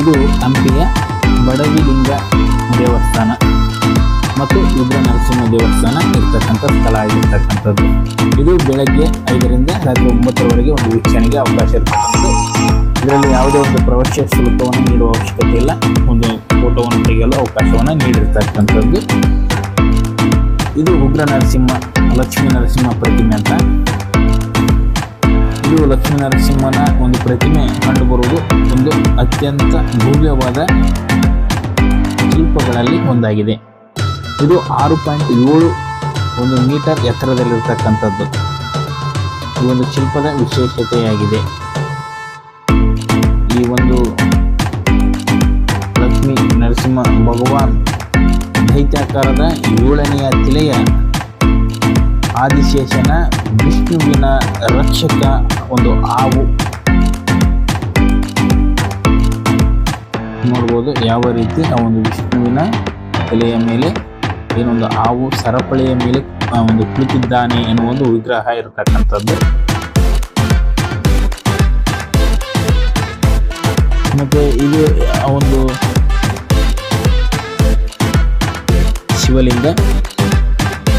ಇದು ಹಂಪಿಯ ಬಡವಿಲಿಂಗ ದೇವಸ್ಥಾನ ಮತ್ತು ರುದ್ರ ನರಸಿಂಹ ದೇವಸ್ಥಾನ ಇರ್ತಕ್ಕಂಥ ಸ್ಥಳ ಆಗಿರ್ತಕ್ಕಂಥದ್ದು. ಇದು ಬೆಳಗ್ಗೆ ಐದರಿಂದ ರಾತ್ರಿ ಒಂಬತ್ತರವರೆಗೆ ಒಂದು ವೀಕ್ಷಣೆಗೆ ಅವಕಾಶ ಇರ್ತಕ್ಕಂಥದ್ದು. ಇದರಲ್ಲಿ ಯಾವುದೇ ಒಂದು ಪ್ರವೇಶ ಶುಲ್ಕವನ್ನು ನೀಡುವ ಅವಶ್ಯಕತೆ ಇಲ್ಲ. ಒಂದು ಫೋಟೋವನ್ನು ತೆಗೆಯಲು ಅವಕಾಶವನ್ನು ನೀಡಿರ್ತಕ್ಕಂಥದ್ದು. ಇದು ಉಗ್ರ ನರಸಿಂಹ, ಲಕ್ಷ್ಮೀ ನರಸಿಂಹ ಪ್ರತಿಮೆ ಅಂತ. ಇದು ಲಕ್ಷ್ಮೀ ನರಸಿಂಹನ ಒಂದು ಪ್ರತಿಮೆ ಕಂಡುಬರುವುದು ಒಂದು ಅತ್ಯಂತ ಭವ್ಯವಾದ ಶಿಲ್ಪಗಳಲ್ಲಿ ಒಂದಾಗಿದೆ. ಇದು ಆರು ಪಾಯಿಂಟ್ ಏಳು ಒಂದು ಮೀಟರ್ ಎತ್ತರದಲ್ಲಿರ್ತಕ್ಕಂಥದ್ದು. ಈ ಒಂದು ಶಿಲ್ಪದ ವಿಶೇಷತೆಯಾಗಿದೆ. ಈ ಒಂದು ಲಕ್ಷ್ಮೀ ನರಸಿಂಹ ಭಗವಾನ್ ದೈತ್ಯಾಕಾರದ ಏಳನೆಯ ತಿಲೆಯ ಆದಿಶೇಷನ ವಿಷ್ಣುವಿನ ರಕ್ಷಕ ಒಂದು ಹಾವು ನೋಡ್ಬೋದು ಯಾವ ರೀತಿ? ಆ ಒಂದು ವಿಷ್ಣುವಿನ ತಲೆಯ ಮೇಲೆ, ಏನೊಂದು ಹಾವು ಸರಪಳಿಯ ಮೇಲೆ ಒಂದು ಕುಳಿತಿದ್ದಾನೆ ಎನ್ನುವ ಒಂದು ವಿಗ್ರಹ ಇರತಕ್ಕಂಥದ್ದು. ಮತ್ತೆ ಇದು ಆ, ಒಂದು ಶಿವಲಿಂಗ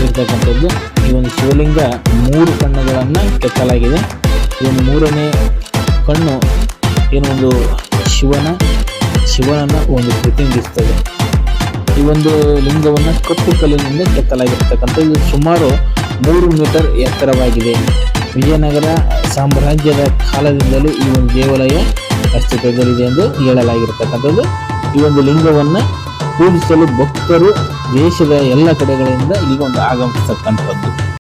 ಇರ್ತಕ್ಕಂಥದ್ದು. ಈ ಒಂದು ಶಿವಲಿಂಗ ಮೂರು ಕಣ್ಣುಗಳನ್ನು ಕೆತ್ತಲಾಗಿದೆ. ಈ ಒಂದು ಮೂರನೇ ಕಣ್ಣು ಏನೊಂದು ಶಿವನ ಶಿವನನ್ನ ಒಂದು ಪ್ರತಿನಿಧಿಸ್ತದೆ ಈ ಒಂದು ಲಿಂಗವನ್ನು ಕಪ್ಪು ಕಲ್ಲಿನಿಂದ ಕೆತ್ತಲಾಗಿರ್ತಕ್ಕಂಥದ್ದು ಇದು ಸುಮಾರು ಮೂರು ಮೀಟರ್ ಎತ್ತರವಾಗಿದೆ. ವಿಜಯನಗರ ಸಾಮ್ರಾಜ್ಯದ ಕಾಲದಿಂದಲೂ ಈ ಒಂದು ದೇವಾಲಯ ಅಸ್ತಿತ್ವದಲ್ಲಿದೆ ಎಂದು ಹೇಳಲಾಗಿರ್ತಕ್ಕಂಥದ್ದು. ಈ ಒಂದು ಲಿಂಗವನ್ನು ಪೂಜಿಸಲು ಭಕ್ತರು ದೇಶದ ಎಲ್ಲ ಕಡೆಗಳಿಂದ ಈಗ ಒಂದು ಆಗಮಿಸ್ತಕ್ಕಂಥದ್ದು.